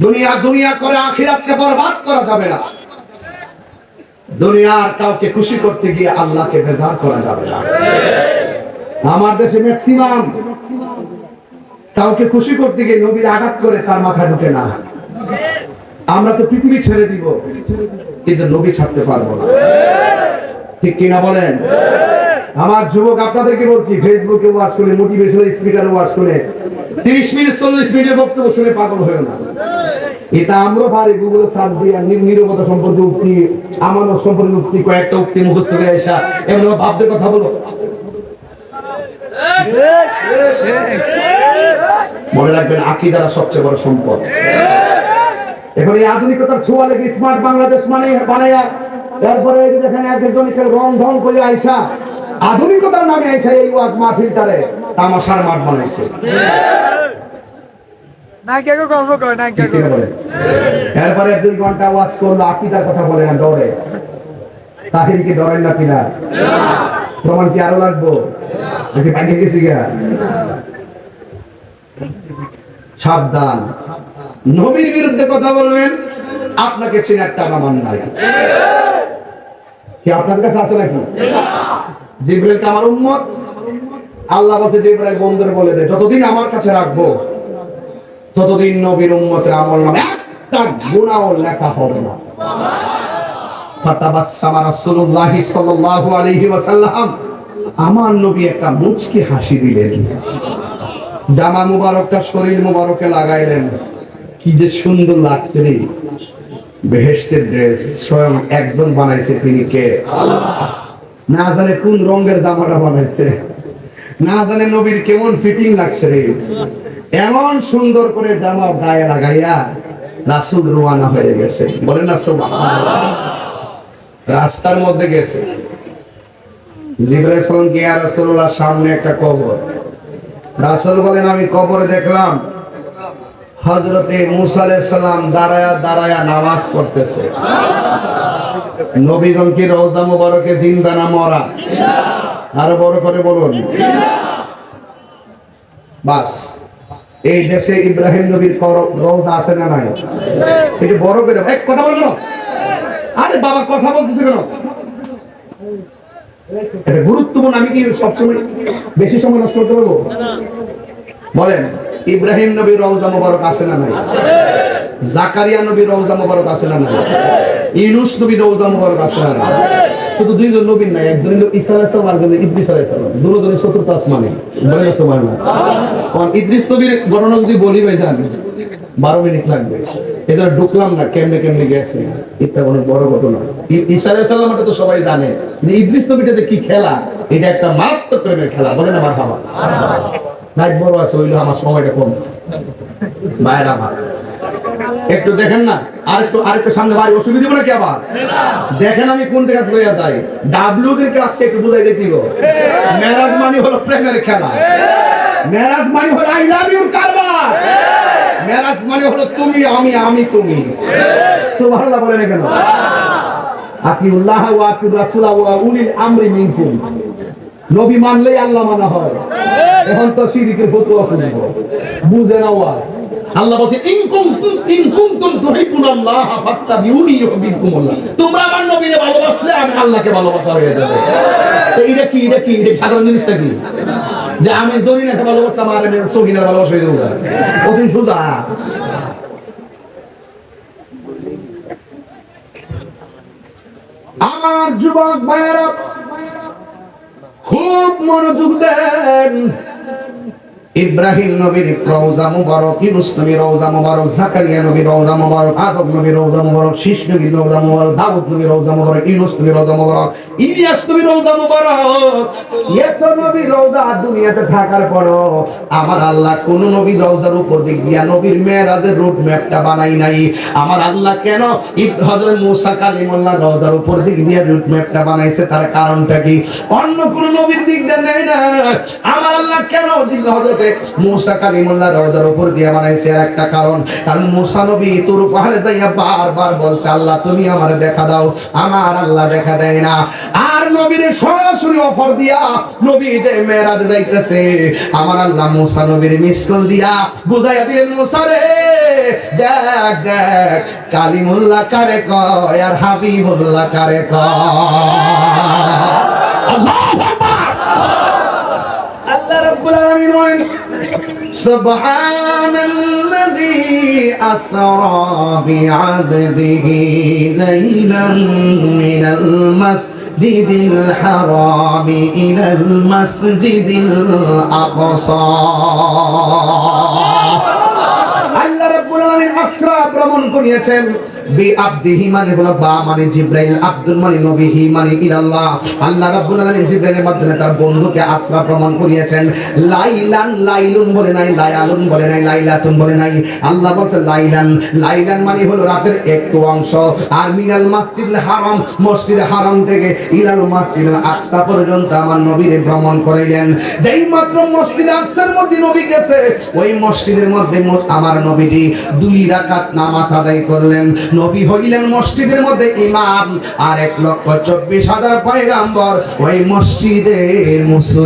দুনিয়া দুনিয়া করে আখিরাতকে বরবাদ করা যাবে না। দুনিয়ার কাউকে খুশি করতে গিয়ে আল্লাহকে বেজার করা যাবে না। আমার দেশে ম্যাক্সিমাম কাউকে খুশি করতে গিয়ে নবীর আঘাত করে তার মাথা ঢুকে না। আমরা তো পৃথিবী ছেড়ে দিব, কিন্তু নবী ছাড়তে পারব না। ঠিক কিনা বলেন? আমার যুবক, আপনাদেরকে বলছি ফেসবুকে ওয়াজ শুনে মোটিভেশনাল স্পিকার ওয়াজ শুনে, তিরিশ মিনিট, চল্লিশ মিনিট বক্তব্য শুনে পাগল হয়ে না। এটা আমরা পারি গুগল সার্চ দিয়ে নিরবতা সম্পর্কে উক্তি, আমানত সম্পর্কে উক্তি, কয়েকটা উক্তি মুখস্থ করে আসা। এগুলো ভাবতে কথা বলো। মনে রাখবেন সবচেয়ে বড় সম্পদ। এখন এই আধুনিকতার ছোঁয়া লেগে স্মার্ট বাংলাদেশ মানে বানাইয়া তারপরে দেখেন একজন রং ঢং করে আইসা আধুনিকতার নামে আইসা এই ওয়াজ মাহফিলটারে তামাশার মাঠ বানাইছে। না কে গো গল্প করে না কে ঠিক কিনা বলেন? এরপরে দুই ঘণ্টা ওয়াজ করল আকিদার কথা বলে না ডরে তাহির কি ডরেন না কিনা প্রমাণ কি আরও লাগবো? নাকি ব্যাংকে গেছি গা সাবধান। নবীর বিরুদ্ধে কথা বলবেন আপনাকে চেনার টাকা মান নাই কি আপনাদের কাছে আছে নাকি? জিব্রাইল আমার উম্মত? আল্লাহ বলছে, জিব্রাইল বলে দে, যতদিন আমার কাছে রাখব, ততদিন নবীর উম্মতের আমল নামে একটা গুণাও লেখা হবে না। রাসূলুল্লাহি সাল্লাল্লাহু আলাইহি ওয়াসাল্লাম, আমার নবী একটা মুচকি হাসি দিলেন। জামা মুবারকটা, শরীর মুবারকে লাগাইলেন। কি যে সুন্দর লাগছে রে। বেহেশতের ড্রেস স্বয়ং একজন বানাইছে তিনি কে? না জানে কোন রঙের জামাটা বানাইছে। না জানে নবীর কেমন ফিটিং লাগছে রে। এমন সুন্দর করে জামা গায়ে লাগাইয়া রাসূল রওনা হয়ে গেছে। বলেন না রাস্তার মধ্যে গেছে। জিবরাইল সালাম গিয়া রাসূলুল্লাহ, সামনে একটা কবর। রাসূল বলেন, আমি কবরে দেখলাম হযরতে মূসা আলাইহিস সালাম দাঁড়ায়া দাঁড়ায়া নামাজ পড়তেছে। রওজা মুবারকে জিন্দা না মরা? আরও বড় করে বলুন। বাস এই দেশে ইব্রাহিম নবীর রওজা আছে না নাই? একটু বড় করে এক কথা আরে বাবা কথা বলতেছো কেন? গুরুত্বপূর্ণ আমি কি সবসময় বেশি সময় নষ্ট করতে পারব? বলেন। ইব্রাহিম নবীর রওজা মোবারক আছে না নাই? জাকারিয়া নবীর রওজা মোবারক আছে না নাই? ইউনুস নবীর রওজা মোবারক আছে না নাই? শুধু দুইজন নবীর নাই একজন হলো ঈসা আলাইহিস সালাম আর একজন ইদ্রিস আলাইহিস সালাম। দুজনে চতুর্থ আসমানে। বলে না সুবহানাল্লাহ। কারণ ইদ্রিস নবীর গণনা যদি বলি ভাই জান 12 মিনিট লাগবে। এটা ঢুকলাম না কেমনে কেমনে গেছে। এটা অনেক বড় ঘটনা। ঈসা আলাইহিস সালামটা তো সবাই জানে। ইদ্রিস নবীটা যে কি খেলা এটা একটা মারাত্মক প্রেমের খেলা। বলে না মারহাবা। নাইট বড় আছে হইল আমার সময়টা কম। বাইরে আমার একটু দেখেন না আর একটু আর একটু সামনে বাড়ি অসুবিধা বলে কি আবার? দেখেন আমি কোন জায়গা লইয়া যাই। ডাব্লিউ কে আজকে একটু বুঝাই দিতে মেরাজ মানে হলো প্রেমের খেলা। মেরাজ মানে হলো আই লাভ ইউ কারবার। মেরাজ মানে হলো তুমি, আমি আমি, তুমি। সুবহানাল্লাহ বলেন কেন আতিউল্লাহ ওয়া আতিউর রাসূল ওয়া উলিল আমরি মিনকুম। নবী মানলেই আল্লাহ মানা হয়। এখন তো শিরিকের ফতোয়া খুঁজব বুঝে না ওয়াজ আল্লাহ বলছে ইন কুনতুম ইন কুনতুম তুহিব্বুনাল্লাহ ফাত্তাবিউনি ইউহিব্বুকুমুল্লাহ। তোমরা আমার নবীকে ভালোবাসলে আমি আল্লাহকে ভালোবাসা হয়ে যাবে। তো এটা কি এটা কি এটা সাধারণ জিনিসটা কি? যে আমি জরিনাকে ভালোবাসতাম আর আমি সহিনার ভালোবাসা হয়ে যাব। অতি সুদা আমার যুবক ভাইয়েরা খুব মনোযোগ দেন ইব্রাহিম নবীর রওজা মুবারক, ইউনুস নবীর রওজা মুবারক, জাকারিয়া নবীর রওজা মুবারক, আদম নবীর রওজা মুবারক শীষ নবীর রওজা মুবারক, দাউদ নবীর রওজা মুবারক, ইউনুস নবীর রওজা মুবারক, ইলিয়াস নবীর রওজা মুবারক। এত নবীর রওজা দুনিয়াতে থাকার পরও আমার আল্লাহ কোন নবীর রওজার উপর দিক দিয়া নবীর মেরাজের রুট ম্যাপটা বানাই নাই। আমার আল্লাহ কেন হযরত মুসা কালিমুল্লাহ রওজার উপর দিক দিয়া রুট ম্যাপটা বানাইছে? তার কারণটা কি? অন্য কোন নবীর দিক দিয়ে নেই না। আমার আল্লাহ কেন হযরত হজরতে মুসা কালিমুল্লাহ রওজার উপর দিয়ে বানাইছে আর একটা কারণ। কারণ মুসা নবী তোর পাহাড়ে যাইয়া বারবার বলছে আল্লাহ তুমি আমার দেখা দাও। আমার আল্লাহ দেখা দেয় না। আর নবীর সরাসরি অফার দিয়া নবী যে মেরাজ যাইতেছে আমার আল্লাহ মুসা নবীর মিসকল দিয়া বুঝাইয়া দিলেন মুসা রে দেখ দেখ কালিমুল্লাহ কারে কয় আর হাবিবুল্লাহ কারে কয়? আল্লাহু আল্লাহ রাব্বুল আলামিন سبحان الذي أسرى بعبده ليلا من المسجد الحرام إلى المسجد الأقصى আল্লাহ রাব্বুল আলামিন আসরা ভ্রমণ করিয়েছেন বি আবদিহি মানে হলো বা মানে জিব্রাইল, আব্দুল মানে নবীহি মানে ইলাল্লাহ। আল্লাহ রাব্বুল আলামিন জিব্রাইলের মাধ্যমে তার বন্ধুকে ভ্রমণ করিয়েছেন। লাইলান, লাইলুন বলে নাই বলে নাই, লাইলাতুন বলে নাই। আল্লাহ বলছে লাইলান লাইলান মানে হলো রাতের একটু অংশ। আর মিনাল মাসজিদুল হারাম, মসজিদ হারাম থেকে ইলাল মাসজিদুল আকসা পর্যন্ত আমার ভ্রমণ করাইলেন। যেই মাত্র মসজিদ আকসার মধ্যে নবী গেছে, ওই মসজিদের মধ্যে আমার নবীজি দুই রাকাত নামাজ আদায় করলেন। নবী হইলেন মসজিদের মধ্যে ইমাম আর এক লক্ষ চব্বিশ হাজার পয়গাম্বর ওই মসজিদের মুসল